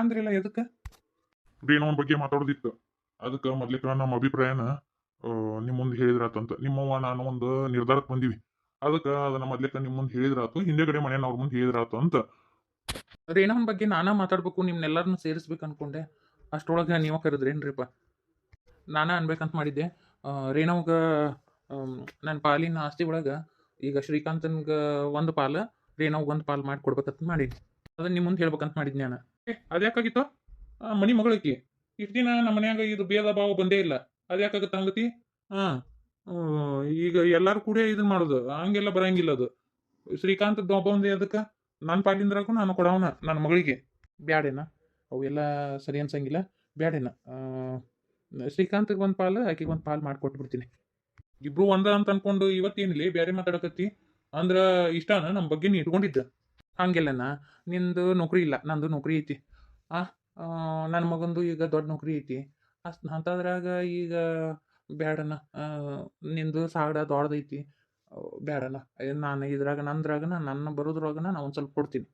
ಅಂದ್ರಿಲ್ಲ ಎದಕ್ಕೆ? ರೇಣವನ್ ಬಗ್ಗೆ ಮಾತಾಡೋದಿತ್ತು. ಅದಕ್ಕೆ ಮೊದ್ಲಿಕ ನಮ್ಮ ಅಭಿಪ್ರಾಯನ ನಿಮ್ಮ ನಿಮ್ ಮುಂದೆ ಹೇಳಿದ್ರಾತಂತ ನಿಮ್ಮವ್ವ ನಾನು ಒಂದು ನಿರ್ಧಾರಕ್ಕೆ ಬಂದಿವಿ. ಅದಕ್ಕೆ ಅದನ್ನ ಮೊದ್ಲಿಕ ನಿಮ್ಮ ಮುಂದೆ ಹೇಳಿದ್ರಾತು ಹಿಂದೆಗಡೆ ಮನೆಯನ್ನ ಅವ್ರ ಮುಂದೆ ಹೇಳಿದ್ರಾತು ಅಂತ. ರೇಣವನ ಬಗ್ಗೆ ನಾನಾ ಮಾತಾಡ್ಬೇಕು ನಿಮ್ನೆಲ್ಲರನ್ನು ಸೇರಿಸ್ಬೇಕು ಅನ್ಕೊಂಡೆ. ಅಷ್ಟೊಳಗೆ ನೀವು ಕರೆದ್ರೇನ್ರಿಪ್ಪ ನಾನಾ ಅನ್ಬೇಕಂತ ಮಾಡಿದ್ದೆ. ರೇಣವ್ಗ ನನ್ನ ಪಾಲಿನ ಆಸ್ತಿ ಒಳಗೆ ಈಗ ಶ್ರೀಕಾಂತನ್ಗೆ ಒಂದು ಪಾಲು ರೇಣವ್ಗೆ ಒಂದು ಪಾಲು ಮಾಡಿ ಕೊಡ್ಬೇಕಂತ ಮಾಡಿದ್ದೆ ಅದನ್ನ ನಿಮ್ಮ ಮುಂದೆ ಹೇಳ್ಬೇಕಂತ ಮಾಡಿದ್ದೆ ನಾನು. ಅದ್ಯಾಕಾಗಿತ್ತು ಆ, ಮನಿ ಮಗಳಕಿ ಇಷ್ಟು ದಿನ ನಮ್ಮ ಮನ್ಯಾಗ ಇದು ಭೇದ ಭಾವ ಬಂದೇ ಇಲ್ಲ. ಅದ್ಯಾಕಾಗತ್ತ ಹಂಗತಿ? ಹಾಂ ಈಗ ಎಲ್ಲಾರು ಕೂಡ ಇದು ಮಾಡೋದು. ಹಂಗೆಲ್ಲ ಬರಂಗಿಲ್ಲ ಅದು. ಶ್ರೀಕಾಂತ್ ಒಬ್ಬಂದೇ ಅದಕ್ಕೆ. ನನ್ನ ಪಾಲಿಂದ್ರಾಗೂ ನಾನು ಕೊಡವನ ನನ್ನ ಮಗಳಿಗೆ. ಬ್ಯಾಡೇನ. ಅವೆಲ್ಲ ಸರಿ ಅನ್ಸಂಗಿಲ್ಲ. ಬ್ಯಾಡೇನ. ಶ್ರೀಕಾಂತ್ಗೆ ಒಂದು ಪಾಲು ಆಕೆಗೆ ಒಂದು ಪಾಲು ಮಾಡಿಕೊಟ್ಬಿಡ್ತೀನಿ. ಇಬ್ರು ಒಂದ ಅಂತ ಅನ್ಕೊಂಡು ಇವತ್ತೇನಿಲ್ಲ ಬೇರೆ ಮಾತಾಡಕತ್ತಿ. ಅಂದ್ರ ಇಷ್ಟನ ನಮ್ಮ ಬಗ್ಗೆ ನೀ ಇಟ್ಕೊಂಡಿದ್ದ. ಹಂಗೆಲ್ಲನ? ನಿಂದು ನೌಕರಿ ಇಲ್ಲ ನಂದು ನೌಕರಿ ಐತಿ. ಆ ನನ್ನ ಮಗಂದು ಈಗ ದೊಡ್ಡ ನೌಕರಿ ಐತಿ. ಅಷ್ಟು ಅಂಥದ್ರಾಗ ಈಗ ಬೇಡನ ನಿಂದು ಸಾಗಡ ದೊಡ್ಡದೈತಿ ಬೇಡನ ನಾನು ಇದ್ರಾಗ ನಂದ್ರಾಗನ ನನ್ನ ಬರೋದ್ರಾಗನ ನಾ ಒಂದು ಸ್ವಲ್ಪ ಕೊಡ್ತೀನಿ.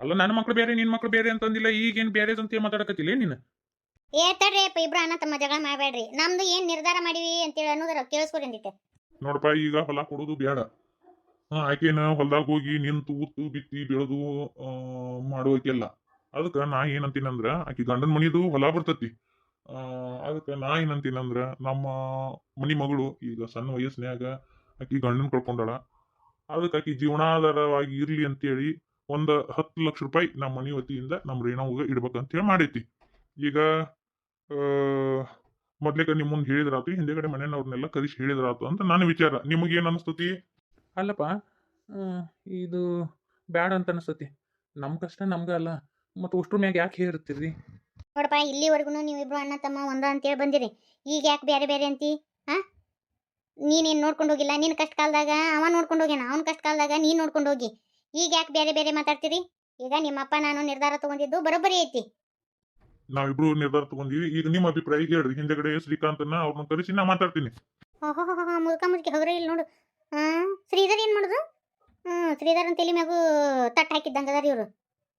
ಅಲ್ಲ ನನ್ನ ಮಕ್ಳು ಬೇರೆ ನಿನ್ನ ಮಕ್ಳು ಬೇರೆ ಅಂತಂದಿಲ್ಲ ಈಗೇನು ಬೇರೆ ಅಂತ ಮಾತಾಡಕತ್ತಿಲ್ಲ ನೀನು? ಏ ತಡ್ರಿ ಅಪ್ಪ ಇಬ್ರು ಅಣ್ಣ ತಮ್ಮ ಜಗಳ ಮಾಡಬೇಡ್ರಿ ನಮ್ದು ಏನು ನಿರ್ಧಾರ ಮಾಡಿವಿ ಅಂತೇಳಿ ಅನ್ನೋದ್ರ ಕೇಳಿಸ್ಕೊರಿ ಅಂದಿತ್ತೆ ನೋಡಪ್ಪ ಈಗ ಹೊಲ ಕೊಡೋದು ಬೇಡ ಆಕೆನ ಹೊಲ್ದಾಗ ಹೋಗಿ ನಿಂತು ಉತ್ತು ಬಿತ್ತಿ ಬೆಳೆದು ಮಾಡುವಕ್ಕೆಲ್ಲ. ಅದಕ್ಕ ನಾ ಏನಂತೀನಂದ್ರ ಆಕಿ ಗಂಡನ ಮನಿದು ಹೊಲ ಬರ್ತತಿ. ಆ, ಅದಕ್ಕೆ ನಾ ಏನಂತೀನಂದ್ರ ನಮ್ಮ ಮನಿ ಮಗಳು ಈಗ ಸಣ್ಣ ವಯಸ್ಸಿನ್ಯಾಗ ಆಕಿ ಗಂಡನ ಕಳ್ಕೊಂಡಾಳ. ಅದಕ್ಕೆ ಆಕಿ ಜೀವನಾಧಾರವಾಗಿ ಇರ್ಲಿ ಅಂತೇಳಿ ಒಂದ್ ಹತ್ತು ಲಕ್ಷ ರೂಪಾಯಿ ನಮ್ಮ ಮನಿ ವತಿಯಿಂದ ನಮ್ಮ ರೇಣವ್ಗ ಇಡ್ಬೇಕಂತ ಹೇಳಿ ಮಾಡೈತಿ. ಈಗ, ಆ ಮೊದ್ಲೇಕ ನಿಮ್ ಮುಂದೆ ಹೇಳಿದ್ರಾತು ಹಿಂದೆಗಡೆ ಮನೆಯವ್ರನ್ನೆಲ್ಲ ಕರಿಸಿ ಹೇಳಿದ್ರಾತು ಅಂತ ನನ್ನ ವಿಚಾರ. ನಿಮಗೇನ್ ಅನಿಸ್ತತಿ? ಅಲ್ಲಪ್ಪ ಇದು ಬ್ಯಾಡ ಅಂತ ಅನಿಸ್ತತಿ. ನಮ್ಮ ಕಷ್ಟ ನಮ್ಗೆ ಅಲ್ಲ. ಮತ್ತು ಅಷ್ಟ್ರ ಮ್ಯಾಗ ಯಾಕೆ ಹೇರ್ತೀರಿ ನೋಡಪ್ಪ ಇಲ್ಲಿವರೆಗೂ ನೀವಿಬ್ರು ಅಣ್ಣ ತಮ್ಮ ಒಂದ ಅಂತೇಳಿ ಬಂದಿರಿ. ಈಗ ಯಾಕೆ ಬೇರೆ ಬೇರೆ ಅಂತಿ? ಹಾ ನೀನೇನು ನೋಡ್ಕೊಂಡು ಹೋಗಿಲ್ಲ? ನಿನ್ನ ಕಷ್ಟ ಕಾಲದಾಗ ಅವ ನೋಡ್ಕೊಂಡು ಹೋಗ್ಯಾನ ಅವನ ಕಷ್ಟ ಕಾಲದಾಗ ನೀನು ನೋಡ್ಕೊಂಡು ಹೋಗಿ. ಈಗ ಯಾಕೆ ಬೇರೆ ಬೇರೆ ಮಾತಾಡ್ತೀರಿ? ಈಗ ನಿಮ್ಮಪ್ಪ ನಾನು ನಿರ್ಧಾರ ತಗೊಂಡಿದ್ದು ಬರೋಬ್ಬರಿ ಐತಿ. ನಾವಿಬ್ರು ನಿರ್ಧಾರ ತಗೊಂಡಿವಿ. ಈಗ ನಿಮ್ಮ ಅಭಿಪ್ರಾಯ ಹೇಳ್ರಿ. ಹಿಂದೆಗಡೆ ಶ್ರೀಕಾಂತನ ಅವ್ರನ್ನ ಕರೆಸಿ ನಾ ಮಾತಾಡ್ತೀನಿ. ಓಹೋ ಮುದುಕ ಮುದುಕಿ ಹೋಗ್ರೆ ಇಲ್ಲಿ ನೋಡು. ಹಾಂ ಶ್ರೀಧರ್ ಏನು ಮಾಡೋದು? ಹ್ಞೂ ಅಂತ ತಲೆ ಮ್ಯಾಗೂ ತಟ್ಟ ಹಾಕಿದ್ದಂಗೆ ಅದಾರ ಇವರು.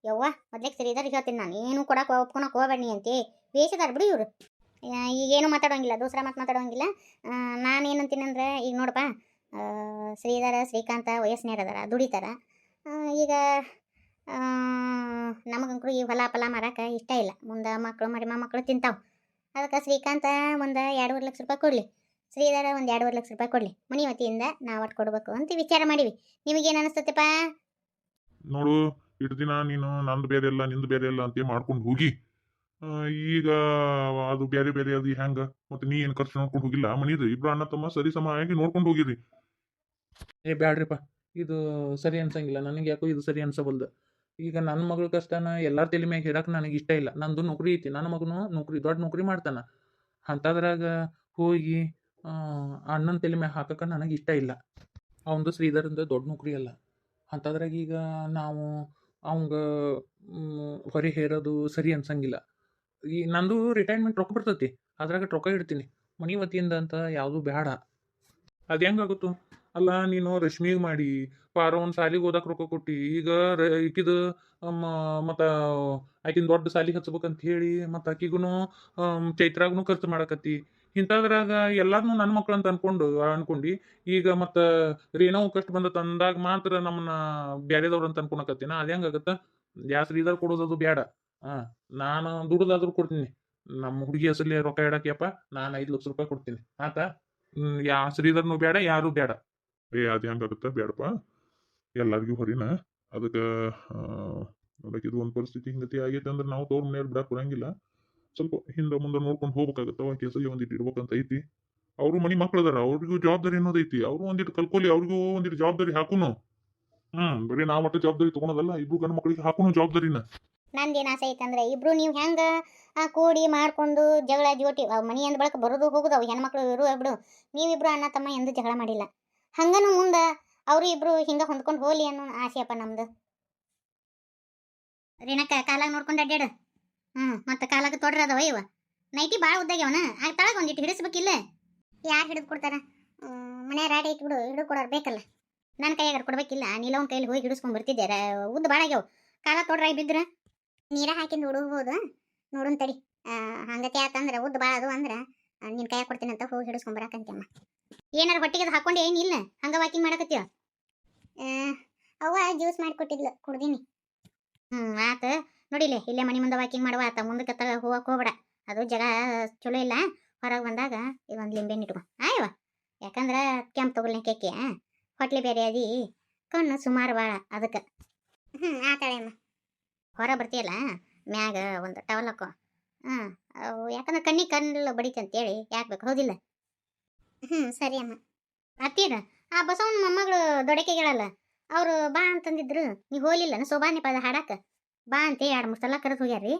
ಯವ್ವ, ಮೊದ್ಲಿಗೆ ಶ್ರೀಧರ್ ಹೇಳ್ತೀನಿ ನಾನು, ಏನು ಕೊಡಕ್ಕೆ ಒಪ್ಕೊಳಕ್ಕೆ ಹೋಗ್ಬೇಡಿ ಅಂತೆ. ಬೇಷದಾರ ಬಿಡು ಇವರು. ಈಗೇನು ಮಾತಾಡೋಂಗಿಲ್ಲ, ದೂಸರ ಮಾತು ಮಾತಾಡೋಂಗಿಲ್ಲ. ನಾನು ಏನಂತೀನಿ ಈಗ ನೋಡಪ್ಪ ಶ್ರೀಧರ, ಶ್ರೀಕಾಂತ ವಯಸ್ಸಿನಾರ ಅದಾರ ದುಡಿತಾರ ಈಗ ನಮಗಂಕರು ಈ ಹೊಲ ಫಲ ಮಾರಕ್ಕೆ ಇಷ್ಟ ಇಲ್ಲ. ಮುಂದೆ ಮಕ್ಕಳು ಮರಿ ಮಕ್ಕಳು ತಿಂತಾವೆ. ಅದಕ್ಕೆ ಶ್ರೀಕಾಂತ ಒಂದು ಎರಡೂವರೆ ಲಕ್ಷ ರೂಪಾಯಿ ಕೊಡಲಿ. ಶ್ರೀಧರ ಒಂದು ಎರಡೂವರೆ ಲಕ್ಷ ರೂಪಾಯಿ ಕೊಡಲಿ. ಮನಿ ವತಿಯಿಂದ ನಾವು ಒಟ್ಟು ಕೊಡಬೇಕು ಅಂತ ವಿಚಾರ ಮಾಡೀವಿ. ನಿಮಗೇನು ಅನಿಸ್ತತ್ತಪ್ಪ ನೋಡು ಇಷ್ಟು ದಿನ ನೀನು ನಂದು ಬೇರೆ ಇಲ್ಲ ನಿಂದು ಬೇರೆ ಇಲ್ಲ ಅಂತ ಮಾಡ್ಕೊಂಡು ಹೋಗಿ ಆ, ಈಗ ಅದು ಬೇರೆ ಬೇರೆ ಅದು ಹೆಂಗ ಮತ್ತೆ ನೀ ಏನು ಖರ್ಚು ನೋಡ್ಕೊಂಡು ಹೋಗಿಲ್ಲ? ಮನಿದು ಇಬ್ರು ಅಣ್ಣ ತಮ್ಮ ಸರಿ ಸಮಾಗಿ ನೋಡ್ಕೊಂಡು ಹೋಗಿರಿ. ಏ ಬ್ಯಾಡ್ರಿಪ್ಪ. ಇದು ಸರಿ ಅನ್ಸಂಗಿಲ್ಲ. ನನಗೆ ಯಾಕೋ ಇದು ಸರಿ ಅನ್ಸಬಲ್ದು. ಈಗ ನನ್ನ ಮಗಳ ಕಷ್ಟನ ಎಲ್ಲರ ತಲೆ ಮ್ಯಾಗ ಹೇಳಕ್ಕೆ ನನಗೆ ಇಷ್ಟ ಇಲ್ಲ. ನಂದು ನೌಕರಿ ಐತಿ. ನನ್ನ ಮಗನು ನೌಕರಿ ದೊಡ್ಡ ನೌಕರಿ ಮಾಡ್ತಾನ. ಅಂಥದ್ರಾಗ ಹೋಗಿ ಅಣ್ಣನ ತಲೆ ಮ್ಯಾಗ ಹಾಕಕ್ಕೆ ನನಗೆ ಇಷ್ಟ ಇಲ್ಲ. ಅವಂದು ಶ್ರೀಧರಂದ ದೊಡ್ಡ ನೌಕರಿ ಅಲ್ಲ. ಅಂಥದ್ರಾಗ ಈಗ ನಾವು ಅವಂಗ ಹೊರೆ ಹೇರೋದು ಸರಿ ಅನ್ಸಂಗಿಲ್ಲ. ಈ ನಂದು ರಿಟೈರ್ಮೆಂಟ್ ರೊಕ್ಕ ಬರ್ತೈತಿ. ಅದ್ರಾಗ ರೊಕ್ಕ ಇಡ್ತೀನಿ. ಮನಿ ವತಿಯಿಂದ ಅಂತ ಯಾವುದು ಬೇಡ ಅದು ಹೆಂಗಾಗುತ್ತು ಅಲ್ಲ, ನೀನು ರಶ್ಮಿಗೆ ಮಾಡಿ, ಪಾರ ಒಂದು ಸಾಲಿಗೆ ಓದಕ್ಕೆ ರೊಕ್ಕ ಕೊಟ್ಟು, ಈಗ ರ, ಈಕಿದು ಮತ್ತು ಆಕಿನ ದೊಡ್ಡ ಸಾಲಿಗೆ ಹಚ್ಬೇಕಂತ ಹೇಳಿ ಮತ್ತು ಆಕಿಗೂ ಚೈತ್ರಾಗೂ ಖರ್ಚು ಮಾಡಕತ್ತಿ. ಇಂಥದ್ರಾಗ ಎಲ್ಲಾರ್ನು ನನ್ನ ಮಕ್ಳು ಅಂತ ಅನ್ಕೊಂಡು, ಅನ್ಕೊಂಡಿ, ಈಗ ಮತ್ತು ರೇಣವು ಕಷ್ಟ ಬಂದ ತಂದಾಗ ಮಾತ್ರ ನಮ್ಮನ್ನ ಬ್ಯಾರೆದವ್ರು ಅಂತ ಅನ್ಕೊಳಕತ್ತೀನ, ಅದು ಹೆಂಗಾಗತ್ತ? ಯಾ ಶ್ರೀಧರ್ ಕೊಡೋದದು ಬೇಡ ಹಾಂ ನಾನು ದುಡ್ದಾದ್ರೂ ಕೊಡ್ತೀನಿ. ನಮ್ಮ ಹುಡುಗಿ ಹೆಸರಲ್ಲಿ ರೊಕ್ಕ ಇಡಕ್ಕೆಪ್ಪ ನಾನು ಐದು ಲಕ್ಷ ರೂಪಾಯಿ ಕೊಡ್ತೀನಿ. ಆತಾ ಯಾ ಶ್ರೀಧರ್ನು ಬೇಡ ಯಾರು ಬೇಡ ಏ, ಅದು ಹೆಂಗಾಗುತ್ತ ಬೇಡಪ್ಪ ಎಲ್ಲರಿಗೂ ಹೊರಿನ? ಅದಕ್ಕೆ ನೋಡಕ್ಕೆ ಇದು ಒಂದು ಪರಿಸ್ಥಿತಿ ಹಿಂಗತಿ ಆಗೈತೆ ಅಂದ್ರೆ ನಾವು ತೋರ್ ಮನೆಯಲ್ಲಿ ಬಿಡಕ್ಕೆ ಸ್ವಲ್ಪ ಹಿಂದೆ ಮುಂದೆ ನೋಡ್ಕೊಂಡು ಹೋಗ್ಬೇಕಾಗತ್ತೆ ಒಂದು ಕೆಲಸ ಒಂದಿಟ್ಟು ಇರ್ಬೇಕಂತ ಐತಿ. ಅವರು ಮನಿ ಮಕ್ಳು ಅದಾರ ಅವ್ರಿಗೂ ಜವಾಬ್ದಾರಿ ಅನ್ನೋದೈತಿ ಅವರು ಒಂದಿಟ್ಟು ಕಲ್ಕೊಲಿ, ಅವ್ರಿಗೂ ಒಂದಿಟ್ಟು ಜವಾಬ್ದಾರಿ ಹಾಕುನು. ಹ್ಮ್, ಬರೀ ನಾವು ಮಟ್ಟ ಜವಾಬ್ದಾರಿ ತಗೊಳೋದಲ್ಲ, ಇಬ್ರು ಗಂಡು ಮಕ್ಕಳಿಗೆ ಹಾಕುನು ಜವಾಬ್ದಾರಿನ. ನಂದೇನು ಆಸೆ ಐತಂದ್ರೆ ಇಬ್ರು ನೀವು ಹೆಂಗ ಕೂಡಿ ಮಾಡ್ಕೊಂಡು ಜಗಳ ಜೋಟಿ, ಅವ್ ಮನಿ ಅಂದ ಬಳಕ ಬರೋದು ಹೋಗುದು, ಅವು ಹೆಣ್ಮಕ್ಳು ಇರು ಬಿಡು. ನೀವಿಬ್ರು ಅಣ್ಣ ತಮ್ಮ ಎಂದು ಜಗಳ ಮಾಡಿಲ್ಲ. ಹಂಗನು ಮುಂದೆ ಅವರು ಇಬ್ರು ಹಿಂಗ ಹೊಂದ್ಕೊಂಡು ಹೋಲಿ ಅನ್ನೋ ಆಸೆಯಪ್ಪ ನಮ್ದು. ರೇಣಕ್ಕ ಕಾಲಾಗ ನೋಡ್ಕೊಂಡು ಅಡ್ಡಾಡು ಹ್ಞೂ ಮತ್ತೆ ಕಾಲಾಗ ತೊಡ್ರಿ ಅದಾವ ಇವ. ನೈಟಿ ಭಾಳ ಉದ್ದಾಗ್ಯವನ ಆ ತಳಗ ಒಂದಿಟ್ಟು ಹಿಡಿಸ್ಬೇಕಿಲ್ಲ. ಯಾರು ಹಿಡಿದು ಕೊಡ್ತಾರ? ಮನೆ ರಾಡಿ ಐತಿ ಬಿಡು ಹಿಡಿದು ಕೊಡೋರು ಬೇಕಲ್ಲ. ನನ್ನ ಕೈಯಾಗ ಕೊಡ್ಬೇಕಿಲ್ಲ. ನೀಲವನ್ ಕೈಲಿ ಹೋಗಿ ಹಿಡಿಸ್ಕೊಂಡ್ ಬರ್ತಿದ್ದೆ. ಉದ್ದ ಭಾಳ ಆಗ್ಯಾವ. ಕಾಲ ತೊಡ್ರಾಗಿ ಬಿದ್ರ. ನೀರ ಹಾಕಿಂದು ಹುಡುಗ್ಬೋದು ನೋಡುನ್ ತಡಿ. ಹಂಗತೆ ಆತಂದ್ರೆ ಉದ್ದ ಭಾಳ ಅದು ಅಂದ್ರೆ ನಿನ್ನ ಕೈಯಾಗ ಕೊಡ್ತೀನಿ ಅಂತ ಹೋಗಿ ಹಿಡಿಸ್ಕೊಂಬರಾಕಂತಮ್ಮ ಏನಾರ ಹೊಟ್ಟಿಗೆ ಅದು ಹಾಕೊಂಡೆ ಏನಿಲ್ಲ ಹಂಗ ವಾಕಿಂಗ್ ಮಾಡಕತ್ತೀವ ಅವ್ವ ಜ್ಯೂಸ್ ಮಾಡಿ ಕೊಟ್ಟಿದ್ಲು ಕುಡ್ದೀನಿ. ಹ್ಞೂ ಆತ. ನೋಡಿಲೆ ಇಲ್ಲೇ ಮನೆ ಮುಂದೆ ವಾಕಿಂಗ್ ಮಾಡುವ, ಆತ ಮುಂದಕ್ಕೆ ತಗ ಹೋಗಕ್ಕೆ ಹೋಗ್ಬೇಡ. ಅದು ಜಗ ಚಲೋ ಇಲ್ಲ. ಹೊರಗೆ ಬಂದಾಗ ಇದೊಂದು ಲಿಂಬೆ ಇಟ್ಕೊ. ಆಯವ ಯಾಕಂದ್ರೆ ಕೆಂಪು ತಗೊಳ್ಳಿ ಕೆಕ್ಕಿ ಹೊಟ್ಲಿ ಬೇರೆ ಅದಿ. ಕಣ್ಣು ಸುಮಾರು ಭಾಳ ಅದಕ್ಕೆ. ಹ್ಞೂ ಆತಾಳೆ ಅಮ್ಮ. ಹೊರ ಬರ್ತೀಯಲ್ಲ, ಮ್ಯಾಗ ಒಂದು ಟವಲ್ ಹಾಕೋ. ಹಾಂ ಅವು ಯಾಕಂದ್ರೆ ಕಣ್ಣಿಗೆ ಕಣ್ಣು ಬಡಿತೆ ಅಂತೇಳಿ, ಯಾಕೆ ಬೇಕು? ಹೌದಿಲ್ಲ? ಹ್ಞೂ ಸರಿ ಅಮ್ಮ. ಅತ್ತೀರ ಆ ಬಸವನ ಮೊಮ್ಮಗಳು ದೊಡಕೆಗಳಲ್ಲ, ಅವರು ಬಾ ಅಂತಂದಿದ್ರು. ನೀವು ಹೋಲಿಲ್ಲ ಸೋಬಾನೆ ಪದ ಹಾಡಾಕ? ಬಾ ಅಂತ, ಎರಡು ಮೂರು ಸಲ ಕರೆದು ಹೋಗ್ಯಾರ್ರಿ.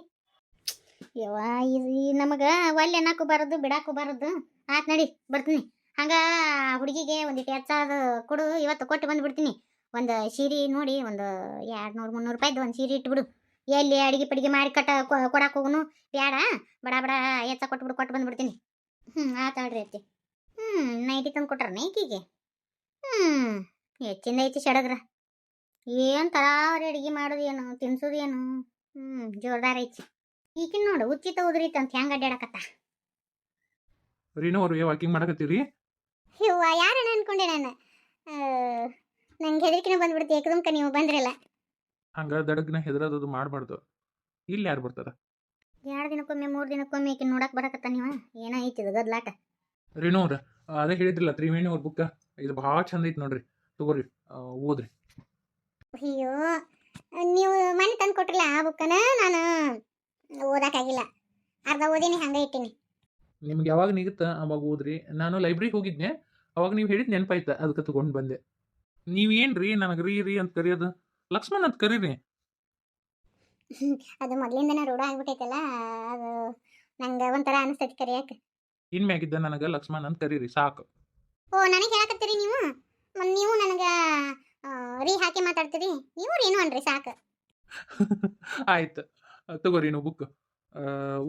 ಯವ್ವ, ಇದು ನಮಗೆ ಒಲ್ಲೆ ಅನ್ನಕ್ಕೂ ಬರೋದು ಬಿಡಾಕು ಬರೋದು. ಆತ್ ನಡಿ, ಬರ್ತೀನಿ. ಹಂಗ ಹುಡುಗಿಗೆ ಒಂದಿಟ್ಟು ಅದು ಕೊಡು, ಇವತ್ತು ಕೊಟ್ಟು ಬಂದು ಬಿಡ್ತೀನಿ. ಒಂದು ಸೀರೆ ನೋಡಿ, ಒಂದು ಎರಡು ನೂರು ಮುನ್ನೂರು ರೂಪಾಯ್ದು ಒಂದು ಸೀರೆ ಇಟ್ಬಿಡು. ಎಲ್ಲಿ ಅಡಿಗೆ ಪಡಿಗೆ ಮಾಡಿ ಕಟ್ಟ ಕೊಡಕ್ಕೆ ಹೋಗುನು? ಬೇಡ ಬಡ ಬಡ ಹೆಚ್ಚ ಕೊಟ್ಬಿಡು, ಕೊಟ್ಟು ಬಂದ್ಬಿಡ್ತೀನಿ ಹ್ಞೂ ಆತಾಳ್ರಿ ಅತ್ತಿ. ಹ್ಞೂ ನೈಟಿ ತಂದು ಕೊಟ್ರ ನೈಕಿಗೆ ಹ್ಞೂ ಹೆಚ್ಚಿಂದ ಐತಿ ಸಡಗ್ರ ಏನು ತರಾವರಿ ಅಡಿಗೆ ಮಾಡೋದು ಏನು ತಿನ್ಸೋದು ಏನು ಹ್ಞೂ ಜೋರ್ದಾರ ಐತಿ. ಈಗಿನ ನೋಡು ಉಚಿತ ಉದ್ರಿತ ಅಂತ ಹೆಂಗೆ ಅಡ್ಡಾಡಕತ್ತ ರೀನೋ ಅವ್ರಿಗೆ ವಾಕಿಂಗ್ ಮಾಡಕತ್ತೀರಿ? ಇವ್ವ ಯಾರಣ್ಣ ಅನ್ಕೊಂಡೆ ನಾನು? ನಂಗೆ ಹೆದರಿಕೆನ ಬಂದ್ಬಿಡ್ತು ಏಕದಮ್ಕ ನೀವು ಬಂದ್ರಲ್ಲ. ಹಂಗ ದಡಗ್ನ ಹೆದರದದು ಮಾಡಬಾರ್ದು. ಇಲ್ಲಿ ಯಾರು ಬರ್ತಾರ? ಎರಡು ದಿನಕ್ಕೊಮ್ಮೆ ಮೂರು ದಿನಕ್ಕೊಮ್ಮೆ ಈಕಿನ ನೋಡಕ್ ಬರಕತ್ತ ನೀವ? ಏನೋ ಐತಿ ಇದು ಗದ್ಲಾಟ? ರೀನೋ ಅವ್ರ ಅದೇ ಹೇಳಿದ್ರಲ್ಲ ತ್ರಿವೇಣಿ ಅವ್ರ ಬುಕ್ಕ ಇದು ಭಾಳ ಚಂದ ಐತಿ ನೋಡ್ರಿ. ತಗೋರಿ ಓದ್ರಿ. ಅಯ್ಯೋ ನೀವು ಮನೆ ತಂದು ಕೊಟ್ಟಿಲ್ಲ ಆ ಬುಕ್ಕನ ನಾನು ಓದಕ್ಕಾಗಿಲ್ಲ ಅರ್ಧ ಓದಿನಿ ಹಂಗ ಇಟ್ಟಿನಿ. ನಿಮ್ಗೆ ಯಾವಾಗ ನಿಗತ್ತ ಅವಾಗ ಓದ್ರಿ. ನಾನು ಲೈಬ್ರರಿಗೆ ಹೋಗಿದ್ನೆ. ಅವಾಗ ನೀವು ಹೇಳಿದ್ ನೆನಪಾಯ್ತ ಅದಕ್ಕೆ ತಗೊಂಡು ಬಂದೆ. ನೀವೇನ್ರಿ ನನಗೆ ರೀ ರೀ ಅಂತ ಕರೆಯೋದು? ಲಕ್ಷ್ಮಣ್ ಅಂತ ಕರೀರಿ. ಅದು ಮೊದಲಿಂದನೇ ರೂಢ ಆಗ್ಬಿಟ್ಟೈತಲ್ಲ ಅದು ನಂಗೆ ಒಂಥರ ಅನಿಸ್ತೈತಿ ಕರಿಯಕ್ಕೆ ಇನ್ಮ್ಯಾಗಿದ್ದ ನನಗೆ ಲಕ್ಷ್ಮಣ್ ಅಂತ ಕರೀರಿ ಸಾಕು. ಓ ನನಗೆ ಹೇಳಕತ್ತೀರಿ ನೀವು? ನೀವು ನನಗೆ ರೀ ಹಾಕಿ ಮಾತಾಡ್ತೀರಿ? ನೀವು ರೀನು ಅನ್ರಿ ಸಾಕು? ಆಯ್ತು. ತಗೋರಿ ನೀವು ಬುಕ್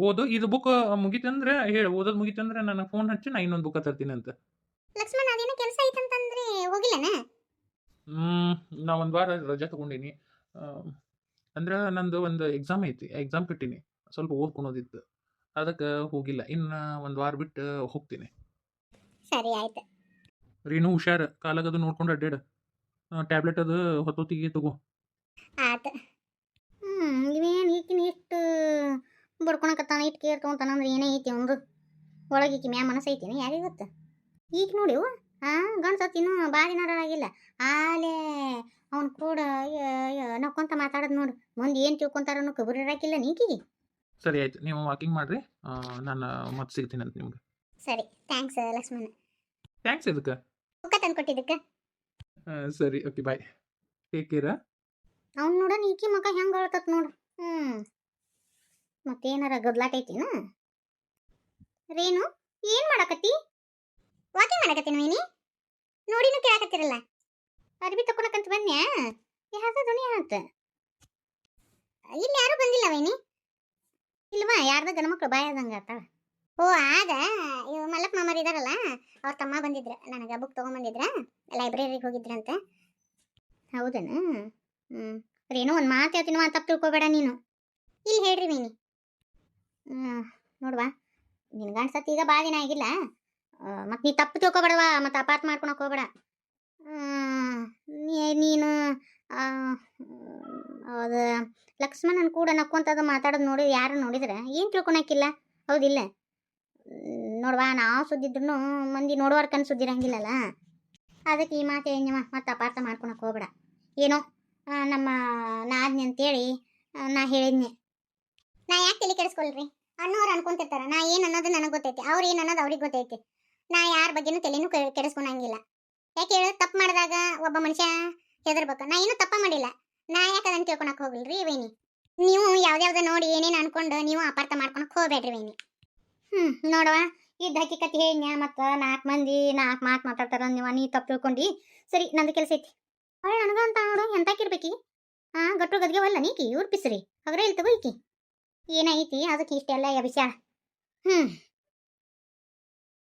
ಓದು. ಇದು ಬುಕ್ ಮುಗಿತಂದ್ರೆ ಹೇಳಿ. ಓದೋದು ಮುಗಿತಂದ್ರೆ ನನಗೆ ಫೋನ್ ಹಚ್ಚಿ ನಾ ಇನ್ನೊಂದು ಬುಕ್ ತರ್ತೀನಿ ಅಂತ. ಲಕ್ಷ್ಮಣ ಅದೇನೋ ಕೆಲಸ ಅಂತಂದ್ರೆ ಹೋಗಿಲ್ಲನ? ಹ್ಮ್ ನಾ ಒಂದು ವಾರ ರಜೆ ತಗೊಂಡಿನಿ. ಅಂದ್ರೆ ನಂದು ಒಂದು ಎಕ್ಸಾಮ್ ಐತಿ. ಎಕ್ಸಾಮ್ ಬಿಟ್ಟಿನಿ ಸ್ವಲ್ಪ ಓದ್ಕೊಳೋದಿತ್ತು. ಅದಕ್ಕೆ ಹೋಗಿಲ್ಲ. ಇನ್ನು ಒಂದು ವಾರ ಬಿಟ್ಟು ಹೋಗ್ತೀನಿ. ಸರಿ ಆಯ್ತು. ರೀನು ಹುಷಾರು. ಕಾಲಾಗದು ನೋಡ್ಕೊಂಡು ಅಡ್ಡಾಡ ಟ್ಯಾಬ್ಲೆಟ್ ಅದು ಹೊತ್ತೊತ್ತಿಗೆ ತಗೋ. ಆತ ಹ್ಮ್ ಇವೇನು ಈಕಿನ ಇಷ್ಟು ಬಡ್ಕೊಳಕತ್ತಾನ ಇಟ್ಟು ಕೇರ್ ತೊಗೊಂತಾನಂದ್ರೆ ಏನೇ ಐತಿ ಒಂದು ಒಳಗೆ ಈಕಿ ಮ್ಯಾ ಮನಸ್ಸು ಐತಿನ? ಯಾರಿಗೆ ಗೊತ್ತ? ಈಗ ನೋಡಿ ಹಾ ಗಂಡ್ಸತ್ ಇನ್ನೂ ಭಾಳ ದಿನ ಆಗಿಲ್ಲ ಆಲೇ ಅವ್ನು ಕೂಡ ನಕ್ಕೊಂತ ಮಾತಾಡೋದು ನೋಡು. ಮುಂದೆ ಏನು ತಿಳ್ಕೊಂತಾರ ಅನ್ನೋ ಕಬರ್ ಇರಾಕಿಲ್ಲ ನೀಕಿಗೆ ಸರಿ ಆಯ್ತು. ನೀವು ವಾಕಿಂಗ್ ಮಾಡ್ರಿ. ನಾನು ಮತ್ತೆ ಸಿಗ್ತೀನಿ ಅಂತ ನಿಮ್ಗೆ. ಸರಿ ಥ್ಯಾಂಕ್ಸ್ ಲಕ್ಷ್ಮಣ. ಥ್ಯಾಂಕ್ಸ್ ಇದಕ್ಕೆ ಬುಕ್ಕ ತಂದು ಕೊಟ್ಟಿದ್ದಕ್ಕೆ ಸರಿ. ಓಕೆ ಬಾಯ್ ಟೇಕ್ ಕೇರ ಅವ್ನು ನೋಡ ಈಕಿ ಮಗ ಹೆಂಗೆ ಹೇಳ್ತತ್ ನೋಡು. ಹ್ಞೂ ಮತ್ತೇನಾರ ಗದ್ಲಾಟ ಐತಿನ ರೇನು ಏನು ಮಾಡಕತ್ತಿ? ವಾಕಿಂಗ್ ಮಾಡಕತ್ತೀನಿ ವೈನಿ ನೋಡಿನು ಕೇಳಕತ್ತಿರಲ್ಲ. ಅರ್ಬಿ ತಕೊಳಕಂತ ಬನ್ನಿ ಯಾವ್ದು ಧ್ವನಿ ಆತ ಇಲ್ಲಿ ಯಾರು ಬಂದಿಲ್ಲ ವೈನಿ? ಇಲ್ವಾ? ಯಾರ್ದ ಗಣಮಕ್ಳು ಬಾಯದಂಗ ಆತ ಓ, ಆದ. ಇವ್ ಮಲ್ಲಪ್ಪ ಮಾಮರ್ ಇದಾರಲ್ಲ? ಅವ್ರ ತಮ್ಮ ಬಂದಿದ್ರೆ, ನನಗೆ ಬುಕ್ ತೊಗೊಂಬಂದಿದ್ರ ಲೈಬ್ರರಿಗೆ ಹೋಗಿದ್ರಂತೆ. ಹೌದನ? ಹ್ಞೂ ಏನೋ ಒಂದು ಮಾತು ಹೇಳ್ತೀನಿ ಮಾತು ತಪ್ಪು ತಿಳ್ಕೊಬೇಡ ನೀನು. ಇಲ್ಲಿ ಹೇಳ್ರಿ ಮೀನಿ. ನೋಡುವ. ನಿನ್ ಈಗ ಭಾಳ ದಿನ ಆಗಿಲ್ಲ. ಮತ್ತು ನೀ ತಪ್ಪು ತಿಳ್ಕೊಬೇಡವಾ ಮತ್ತು ಅಪಾರ್ಥ ಮಾಡ್ಕೊಳಕ್ ಹೋಗ್ಬೇಡ. ನೀನು ಅದು ಲಕ್ಷ್ಮಣನ ಕೂಡ ನಕ್ಕೊಂತದ ಮಾತಾಡೋದು ನೋಡಿದ್ರೆ ಯಾರು ನೋಡಿದ್ರೆ ಏನು ತಿಳ್ಕೊಳಕ್ಕಿಲ್ಲ? ಹೌದಿಲ್ಲ. ನೋಡ್ವಾ, ನಾವು ಸುದ್ದಿದ್ರು ಮಂದಿ ನೋಡುವಾರ ಕಣ್ ಸುದ್ದಿರಂಗಿಲ್ಲಲ್ಲ ಅದಕ್ಕೆ ಈ ಮಾತು ಏನವ ಮತ್ತೆ ಅಪಾರ್ಥ ಮಾಡ್ಕೊಳಕ್ ಹೋಗ್ಬೇಡ. ಏನೋ ನಮ್ಮ ನಾದ್ನಿ ಅಂತೇಳಿ ನಾ ಹೇಳಿದ್ನಿ. ನಾ ಯಾಕೆ ತಲೆ ಕೆಡಿಸ್ಕೊಳ್ರಿ? ಅನ್ನೋರು ಅನ್ಕೊಂತಿರ್ತಾರ, ನಾ ಏನು ಅನ್ನೋದು ನನಗೆ ಗೊತ್ತೈತಿ, ಅವ್ರು ಏನು ಅನ್ನೋದು ಅವ್ರಿಗೆ ಗೊತ್ತೈತಿ. ನಾ ಯಾರ ಬಗ್ಗೆನೂ ತಲೆನೂ ಕೆಡಿಸ್ಕೊಳಂಗಿಲ್ಲ. ಯಾಕೆ ಹೇಳು, ತಪ್ಪು ಮಾಡಿದಾಗ ಒಬ್ಬ ಮನುಷ್ಯ ಹೆದರ್ಬೇಕು, ನಾ ಏನು ತಪ್ಪ ಮಾಡಿಲ್ಲ. ನಾ ಯಾಕೆ ಅದನ್ನ ತಿಳ್ಕೊಳಕ್ ಹೋಗಿಲ್ರಿ ವೇಣಿ ನೀವು ಯಾವ್ದ್ಯಾವ್ದು ನೋಡಿ ಏನೇನು ಅನ್ಕೊಂಡು ನೀವು ಅಪಾರ್ಥ ಮಾಡ್ಕೊಳಕ್ ಹೋಗ್ಬೇಡ್ರಿ ವೇಣಿ ಹ್ಞೂ ನೋಡವ ಇದ್ದ ಹಕ್ಕಿಕತಿ ಹೇಳಿದ್ನ್ಯಾ ಮತ್ತು ನಾಲ್ಕು ಮಂದಿ ನಾಲ್ಕು ಮಾತು ಮಾತಾಡ್ತಾರ ನೀವು ನೀ ತಪ್ಪು ತಿಳ್ಕೊಂಡು. ಸರಿ, ನಂದು ಕೆಲಸ ಐತಿ. ಅವಳು ನನಗಂತ ನೋಡು ಎಂತಾಕಿರ್ಬೇಕಿ ಹಾ ಗಟ್ಟು ಗದ್ಗೆ ನೀಕಿ ಉರ್ಪಿಸ್ರಿ ಹಗ್ರ ಇಲ್ಲಿ ತಗೋ ಏನೈತಿ ಅದಕ್ಕೆ ಇಷ್ಟೆಲ್ಲ ವಿಚಾರ ಹ್ಞೂ